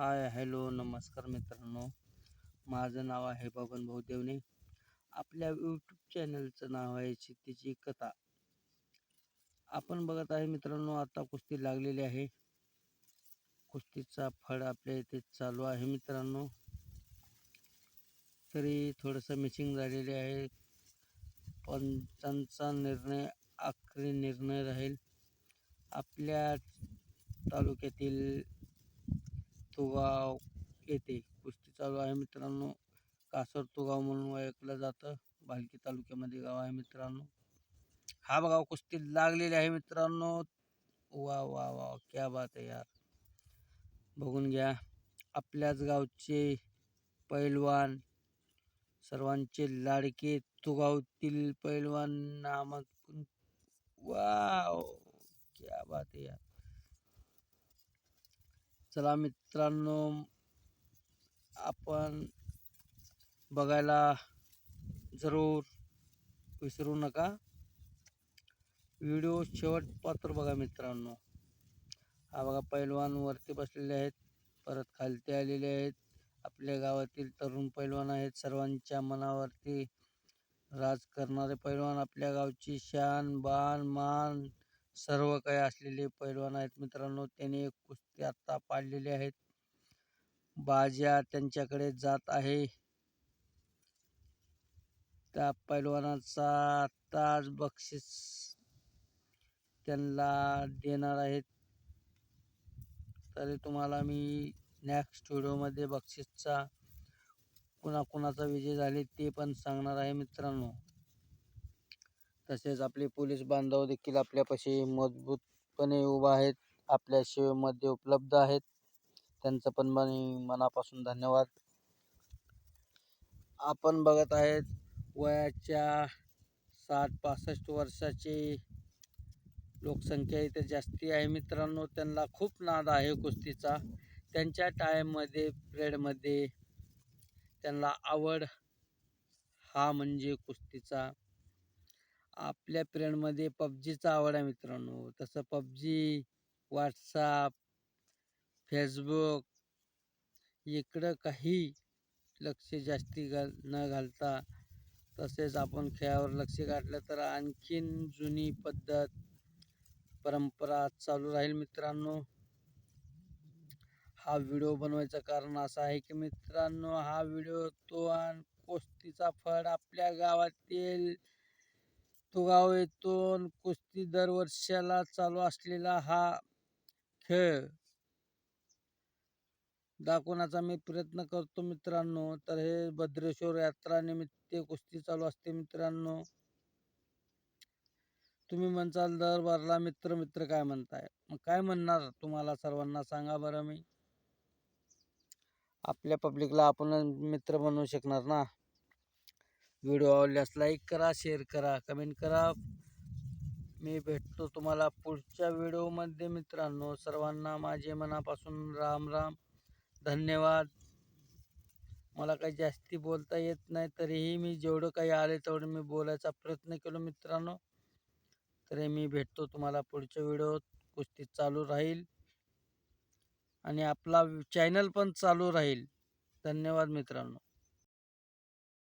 Hi hello नमस्कार मित्रांनो. माझं नाव आहे बबन भाऊदेवने. आपल्या यूट्यूब चॅनलचं नाव आहे शेतीची कथा. आपण बघत आहे मित्रांनो आता कुस्ती लागलेली आहे. कुस्तीचा फळ आपल्या इथे चालू आहे मित्रांनो. तरी थोडंसं मिसिंग झालेले आहे. पंचांचा निर्णय आखरी निर्णय राहील. आपल्या तालुक्यातील तुगाव येथे कुस्ती चालू आहे मित्रांनो. कासर तुगाव म्हणून ओळखलं जातं. भालकी तालुक्यामध्ये गाव आहे मित्रांनो. हा बघा कुस्ती लागलेली आहे मित्रांनो. वा वा वा क्या बात आहे यार. बघून घ्या. आपल्याच गावचे पैलवान सर्वांचे लाडके तुगावतील पैलवान नामक वाव क्या बात आहे यार. चला मित्रांनो आपण बघायला जरूर विसरू नका. व्हिडिओ शेवट पात्र बघा मित्रांनो. हा बघा पैलवान वरती बसलेले आहेत परत खालती आलेले आहेत. आपल्या गावातील तरुण पैलवान आहेत सर्वांच्या मनावरती राज करणारे पैलवान आपल्या गावची शान बाण मान सर्व काही असलेले पैलवान आहेत मित्रांनो. त्यांनी एक कुस्ती आता पाडलेले आहेत बाज्या त्यांच्याकडे जात आहे. त्या पैलवानाचा आत्ताच बक्षीस त्यांना देणार आहेत. तरी तुम्हाला मी नेक्स्ट व्हिडिओमध्ये बक्षीसचा कुणाकुणाचा विजय झाले ते पण सांगणार आहे मित्रांनो. तसेच आपले पोलीस बांधव देखील आपल्यापाशी मजबूतपणे उभा आहेत. आपल्या सेवेमध्ये उपलब्ध आहेत. त्यांचं पण मनापासून धन्यवाद. आपण बघत आहेत वयाच्या साठ पासष्ट वर्षाची लोकसंख्या इथे जास्ती आहे. मित्रांनो त्यांना खूप नाद आहे कुस्तीचा. त्यांच्या टाईममध्ये पिरियडमध्ये त्यांना आवड हा म्हणजे कुस्तीचा आपल्या पिरियडमध्ये पबजीचा आवड आहे मित्रांनो. तसं पबजी व्हॉट्सॲप फेसबुक इकडं काही लक्ष जास्ती घाल न घालता तसेच आपण खेळावर लक्ष घातलं तर आणखीन जुनी पद्धत परंपरा चालू राहील मित्रांनो. हा व्हिडिओ बनवायचं कारण असं आहे की मित्रांनो हा व्हिडिओ तो आणि कोस्तीचा फळ आपल्या गावातील तो गाव कुस्ती दरवर्षाला चालू असलेला हा खेळ. दाखवण्याचा मी प्रयत्न करतो मित्रांनो. तर हे भद्रेश्वर यात्रा निमित्त कुस्ती चालू असते मित्रांनो. तुम्ही म्हणसाल दर भरला मित्र मित्र काय म्हणताय? मग काय म्हणणार तुम्हाला सर्वांना? सांगा बरं मी. आपल्या पब्लिकला आपण मित्र बनवू शकणार ना? व्हिडिओ आवडल्यास लाईक करा शेअर करा कमेंट करा. मी भेटतो तुम्हाला पुढच्या व्हिडिओमध्ये मित्रांनो. सर्वांना माझे मनापासून राम राम. धन्यवाद. मला काही जास्ती बोलता येत नाही तरीही मी जेवढं काही आले तेवढं मी बोलायचा प्रयत्न केलो मित्रांनो. तरी मी भेटतो तुम्हाला पुढच्या व्हिडिओत. कुस्ती चालू राहील. आणि आपला चॅनल पण चालू राहील. धन्यवाद मित्रांनो.